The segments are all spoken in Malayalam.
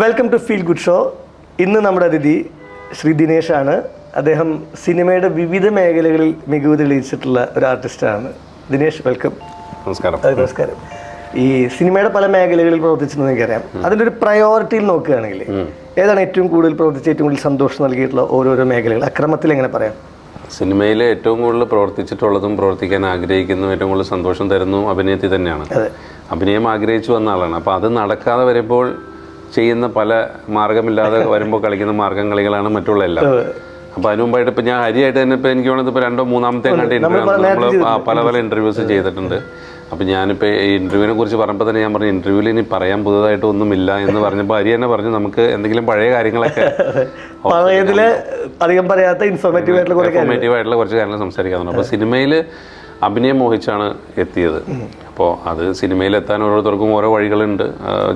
Welcome to feel good show ഇന്ന് നമ്മുടെ അതിഥി ശ്രീ ദിനേശാണ് അദ്ദേഹം സിനിമയുടെ വിവിധ മേഖലകളിൽ മികവ് തെളിയിച്ചിട്ടുള്ള ഒരു ആർട്ടിസ്റ്റാണ് ദിനേശ് വെൽക്കം നമസ്കാരം. നമസ്കാരം. ഈ സിനിമയുടെ പല മേഖലകളിൽ പ്രവർത്തിച്ചെന്ന് എനിക്കറിയാം. അതിന്റെ ഒരു പ്രയോറിറ്റിയിൽ നോക്കുകയാണെങ്കിൽ ഏതാണ് ഏറ്റവും കൂടുതൽ പ്രവർത്തിച്ച് ഏറ്റവും കൂടുതൽ സന്തോഷം നൽകിയിട്ടുള്ള ഓരോരോ മേഖലകൾ? അക്രമത്തിൽ എങ്ങനെ പറയാം? സിനിമയിൽ ഏറ്റവും കൂടുതൽ പ്രവർത്തിച്ചിട്ടുള്ളതും പ്രവർത്തിക്കാൻ ആഗ്രഹിക്കുന്നതും ഏറ്റവും കൂടുതൽ സന്തോഷം തരുന്നതും അഭിനയത്തിൽ തന്നെയാണ്. അഭിനയം ആഗ്രഹിച്ചു വന്ന ആളാണ്. അപ്പോൾ അത് നടക്കാതെ വരുമ്പോൾ ചെയ്യുന്ന പല മാർഗമില്ലാതെ വരുമ്പോൾ കളിക്കുന്ന മാർഗം കളികളാണ് മറ്റുള്ള എല്ലാം അപ്പോൾ അതിന് മുമ്പായിട്ട് ഇപ്പോൾ ഞാൻ ഹരിയായിട്ട് തന്നെ ഇപ്പോൾ എനിക്ക് വേണമെങ്കിൽ ഇപ്പോൾ രണ്ടോ മൂന്നാമത്തെ കണ്ട് ഇന്റർവ്യൂ നമ്മൾ പല പല ഇന്റർവ്യൂസ് ചെയ്തിട്ടുണ്ട്. അപ്പൊ ഞാനിപ്പോൾ ഈ ഇന്റർവ്യൂവിനെ കുറിച്ച് പറഞ്ഞപ്പോൾ തന്നെ ഞാൻ പറഞ്ഞു ഇന്റർവ്യൂവിൽ ഇനി പറയാൻ പുതുതായിട്ട് ഒന്നുമില്ല എന്ന് പറഞ്ഞപ്പോൾ ഹരി തന്നെ പറഞ്ഞു നമുക്ക് എന്തെങ്കിലും പഴയ കാര്യങ്ങളൊക്കെ അധികം പറയാത്ത ഇൻഫോർമേറ്റീവ് ആയിട്ടുള്ള കുറെ ഇൻഫോർമേറ്റീവ് ആയിട്ടുള്ള കുറച്ച് കാര്യങ്ങൾ സംസാരിക്കാറുണ്ട് അപ്പോൾ സിനിമയിൽ അഭിനയം മോഹിച്ചാണ് എത്തിയത്. അപ്പോൾ അത് സിനിമയിൽ എത്താൻ ഓരോരുത്തർക്കും ഓരോ വഴികളുണ്ട്.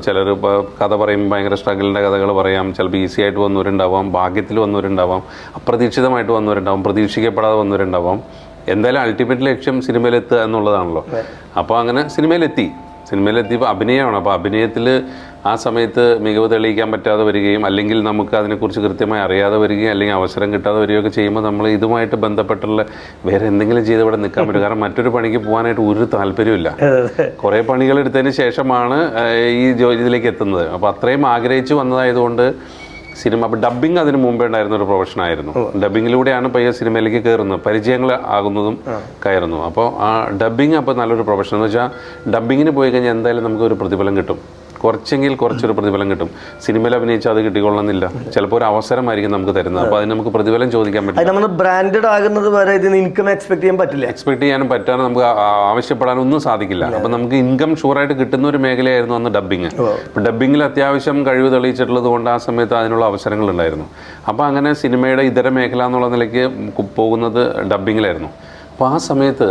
ചിലർ ഇപ്പോൾ കഥ പറയും ഭയങ്കര സ്ട്രഗിളിന്റെ കഥകൾ പറയാം. ചിലപ്പോൾ ഈസി ആയിട്ട് വന്നവരുണ്ടാവാം. ഭാഗ്യത്തിൽ വന്നവരുണ്ടാവാം. അപ്രതീക്ഷിതമായിട്ട് വന്നവരുണ്ടാവാം. പ്രതീക്ഷിക്കപ്പെടാതെ വന്നവരുണ്ടാവാം. എന്തായാലും അൾട്ടിമേറ്റ് ലക്ഷ്യം സിനിമയിലെത്തുക എന്നുള്ളതാണല്ലോ. അപ്പോൾ അങ്ങനെ സിനിമയിലെത്തി. സിനിമയിലെത്തിയപ്പോൾ അഭിനയമാണ്. അപ്പോൾ അഭിനയത്തിൽ ആ സമയത്ത് മികവ് തെളിയിക്കാൻ പറ്റാതെ വരികയും അല്ലെങ്കിൽ നമുക്ക് അതിനെക്കുറിച്ച് കൃത്യമായി അറിയാതെ വരികയും അല്ലെങ്കിൽ അവസരം കിട്ടാതെ വരികയൊക്കെ ചെയ്യുമ്പോൾ നമ്മൾ ഇതുമായിട്ട് ബന്ധപ്പെട്ടുള്ള വേറെ എന്തെങ്കിലും ചെയ്ത് ഇവിടെ നിൽക്കാൻ പറ്റും. കാരണം മറ്റൊരു പണിക്ക് പോകാനായിട്ട് ഒരു താല്പര്യമില്ല കുറേ പണികൾ എടുത്തതിന് ശേഷമാണ് ഈ ജോലി ഇതിലേക്ക് എത്തുന്നത്. അപ്പോൾ അത്രയും ആഗ്രഹിച്ചു വന്നതായതുകൊണ്ട് സിനിമ അപ്പോൾ ഡബ്ബിംഗ് അതിന് മുമ്പേ ഉണ്ടായിരുന്ന ഒരു പ്രൊഫഷൻ ആയിരുന്നു. ഡബ്ബിങ്ങിലൂടെയാണ് പയ്യെ സിനിമയിലേക്ക് കയറുന്നത് പരിചയങ്ങൾ ആകുന്നതും കയറുന്നു അപ്പോൾ ആ ഡബ്ബിങ് അപ്പോൾ നല്ലൊരു പ്രൊഫഷൻ എന്ന് വെച്ചാൽ ഡബ്ബിങ്ങിന് പോയി കഴിഞ്ഞാൽ എന്തായാലും നമുക്ക് ഒരു പ്രതിഫലം കിട്ടും. കുറച്ചെങ്കിൽ കുറച്ചൊരു പ്രതിഫലം കിട്ടും. സിനിമയിൽ അഭിനയിച്ചാൽ അത് കിട്ടിക്കൊള്ളണമെന്നില്ല. ചിലപ്പോൾ ഒരു അവസരമായിരിക്കും നമുക്ക് തരുന്നത്. അപ്പോൾ അതിന് നമുക്ക് പ്രതിഫലം ചോദിക്കാൻ പറ്റും നമ്മൾ ബ്രാൻഡഡ് ആകുന്നത് വരെ ഇതിന് ഇൻകം എക്സ്പെക്ട് ചെയ്യാൻ പറ്റില്ല. എക്സ്പെക്ട് ചെയ്യാനും പറ്റാനും നമുക്ക് ആവശ്യപ്പെടാനൊന്നും സാധിക്കില്ല. അപ്പം നമുക്ക് ഇൻകം ഷുവറായിട്ട് കിട്ടുന്ന ഒരു മേഖലയായിരുന്നു അന്ന് ഡബ്ബിങ് അപ്പം ഡബ്ബിങ്ങിൽ അത്യാവശ്യം കഴിവ് തെളിയിച്ചിട്ടുള്ളത് കൊണ്ട് ആ സമയത്ത് അതിനുള്ള അവസരങ്ങൾ ഉണ്ടായിരുന്നു. അപ്പോൾ അങ്ങനെ സിനിമയുടെ ഇതര മേഖല എന്നുള്ള നിലയ്ക്ക് പോകുന്നത് ഡബ്ബിങ്ങിലായിരുന്നു അപ്പോൾ ആ സമയത്ത്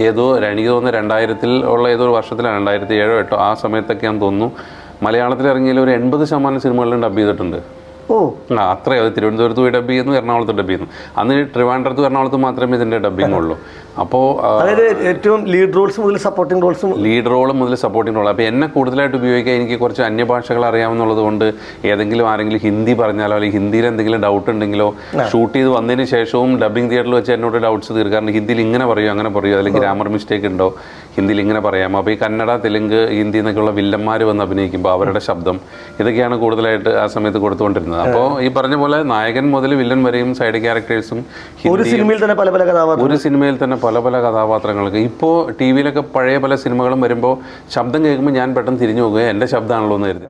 ഏതോ എനിക്ക് തോന്നുന്നു രണ്ടായിരത്തിൽ ഉള്ള ഏതോ ഒരു വർഷത്തിലാണ് രണ്ടായിരത്തി ഏഴോ എട്ടോ ആ സമയത്തൊക്കെയാണെന്ന് തോന്നുന്നു മലയാളത്തിൽ ഇറങ്ങിയ ഒരു എൺപത് ശതമാനം സിനിമകളിലും ഡബ് ചെയ്തിട്ടുണ്ട്. ഓ. ആ അത്രയും. അത് തിരുവനന്തപുരത്ത് പോയി ഡബ് ചെയ്യുന്നു എറണാകുളത്ത് ഡബ് ചെയ്യുന്നു. അന്ന് ട്രിവാൻഡ്രത്തും എറണാകുളത്തും മാത്രമേ ഇതിന്റെ ഡബ്ബിങ്ങുള്ളൂ ഉള്ളൂ. അപ്പോൾ അതായത് ഏറ്റവും ലീഡ് റോൾസ് മുതൽ സപ്പോർട്ടിംഗ് റോൾസും ലീഡ് റോൾ മുതൽ സപ്പോർട്ടിംഗ് റോൾ അപ്പോൾ എന്നെ കൂടുതലായിട്ട് ഉപയോഗിക്കാൻ എനിക്ക് കുറച്ച് അന്യഭാഷകൾ അറിയാമെന്നുള്ളത് കൊണ്ട് ഏതെങ്കിലും ആരെങ്കിലും ഹിന്ദി പറഞ്ഞാലോ അല്ലെങ്കിൽ ഹിന്ദിയിൽ എന്തെങ്കിലും ഡൗട്ട് ഉണ്ടെങ്കിലോ ഷൂട്ട് ചെയ്ത് വന്നതിന് ശേഷവും ഡബിങ് തിയേറ്ററിൽ വെച്ച് എന്നോട് ഡൗട്ട്സ് തീർക്കാറുണ്ട് ഹിന്ദിയിൽ ഇങ്ങനെ പറയുമോ അങ്ങനെ പറയുമോ അല്ലെങ്കിൽ ഗ്രാമർ മിസ്റ്റേക്ക് ഉണ്ടോ ഹിന്ദിയിൽ ഇങ്ങനെ പറയാമോ. അപ്പോൾ ഈ കന്നഡ തെലുങ്ക് ഹിന്ദി എന്നൊക്കെയുള്ള വില്ലന്മാർ വന്ന് അഭിനയിക്കുമ്പോൾ അവരുടെ ശബ്ദം ഇതൊക്കെയാണ് കൂടുതലായിട്ട് ആ സമയത്ത് കൊടുത്തുകൊണ്ടിരുന്നത്. അപ്പോൾ ഈ പറഞ്ഞ പോലെ നായകൻ മുതൽ വില്ലൻ വരെയും സൈഡ് ക്യാരക്ടേഴ്സും ഒരു സിനിമയിൽ തന്നെ പല പല കഥാപാത്രം ഒരു സിനിമയിൽ തന്നെ പല പല കഥാപാത്രങ്ങൾക്ക് ഇപ്പോൾ ടി വിയിലൊക്കെ പഴയ പല സിനിമകളും വരുമ്പോൾ ശബ്ദം കേൾക്കുമ്പോൾ ഞാൻ പെട്ടെന്ന് തിരിഞ്ഞു പോകുക എന്റെ ശബ്ദമാണല്ലോ എന്ന് കരുതി.